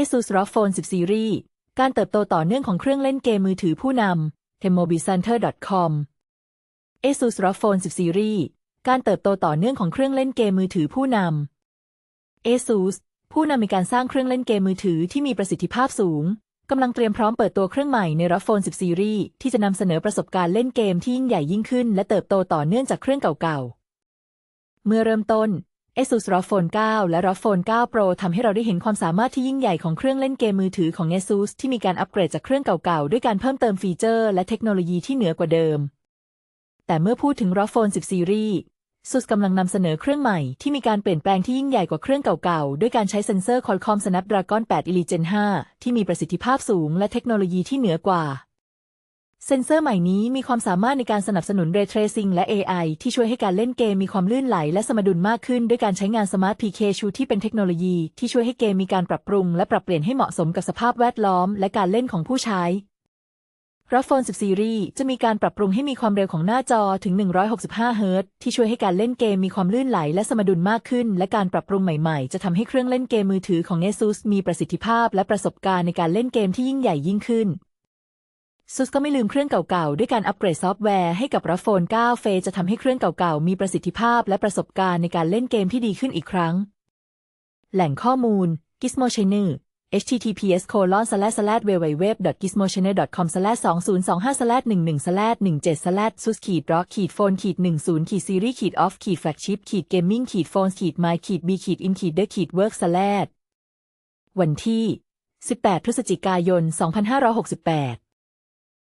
ASUS ROG Phone 10 Series การเติบโตต่อเนื่องของเครื่องเล่นเกมมือถือผู้นำ TheMobilecenter.com ASUS ROG Phone 10 Series การเติบโตต่อเนื่องของเครื่องเล่นเกมมือถือผู้นำ ASUS ผู้นำในการสร้างเครื่องเล่นเกมมือถือที่มีประสิทธิภาพสูงกำลังเตรียมพร้อมเปิดตัวเครื่องใหม่ใน ROG Phone 10 Series ที่จะนำเสนอประสบการณ์เล่นเกมที่ยิ่งใหญ่ยิ่งขึ้น และเติบโตต่อเนื่องจากเครื่องเก่าๆเมื่อเริ่มต้น ASUS ROG Phone 9 และ ROG Phone 9 Pro ทำให้เราได้เห็นความสามารถที่ยิ่งใหญ่ของเครื่องเล่นเกมมือถือของ ASUS ที่มีการอัปเกรดจากเครื่องเก่าๆ ด้วยการเพิ่มเติมฟีเจอร์และเทคโนโลยีที่เหนือกว่าเดิม แต่เมื่อพูดถึง ROG Phone 10 Series ASUS กำลังนำเสนอเครื่องใหม่ที่มีการเปลี่ยนแปลงที่ยิ่งใหญ่กว่าเครื่องเก่าๆ ด้วยการใช้เซ็นเซอร์ Qualcomm Snapdragon 8 Elite Gen 5 ที่มีประสิทธิภาพสูงและเทคโนโลยีที่เหนือกว่า เซนเซอร์ใหม่นี้มีความสามารถในการสนับสนุน Ray Tracing และ AI ที่ช่วยให้การเล่นเกมมีความลื่นไหลและสมดุลมากขึ้น ด้วยการใช้งาน Smart Pikachu ที่เป็นเทคโนโลยีที่ช่วยให้เกมมีการปรับปรุง และปรับเปลี่ยนให้เหมาะสมกับสภาพแวดล้อม และการเล่นของผู้ใช้ ROG Phone 10 Series จะมีการปรับปรุงให้มีความเร็วของหน้าจอถึง 165 เฮิรตซ์ที่ช่วยให้การเล่นเกมมีความลื่นไหลและสมดุลมากขึ้น และการปรับปรุงใหม่ๆ จะทำให้เครื่องเล่นเกมมือถือของ ASUS มีประสิทธิภาพ และประสบการณ์ในการเล่นเกมที่ยิ่งใหญ่ยิ่งขึ้น ซุสก็ไม่ลืมเครื่องเก่าๆ ด้วยการอัปเกรดซอฟต์แวร์ให้กับรัฟโฟน 9 เฟจะทำให้เครื่องเก่าๆ มีประสิทธิภาพและประสบการณ์ในการเล่นเกมที่ดีขึ้นอีกครั้ง แหล่งข้อมูล Gizmo Channel https colon slash slash www gizmo channel com slash 2025 slash 11 slash 17 slash sus ขีด rock ขีด phone ขีด 10 ขีด series ขีด off ขีด flagship ขีด gaming ขีด p h o n e ขีด my ขีด b ขีด in ขีด the ขีด work slash วันที่ 18 พฤศจิกายน 2568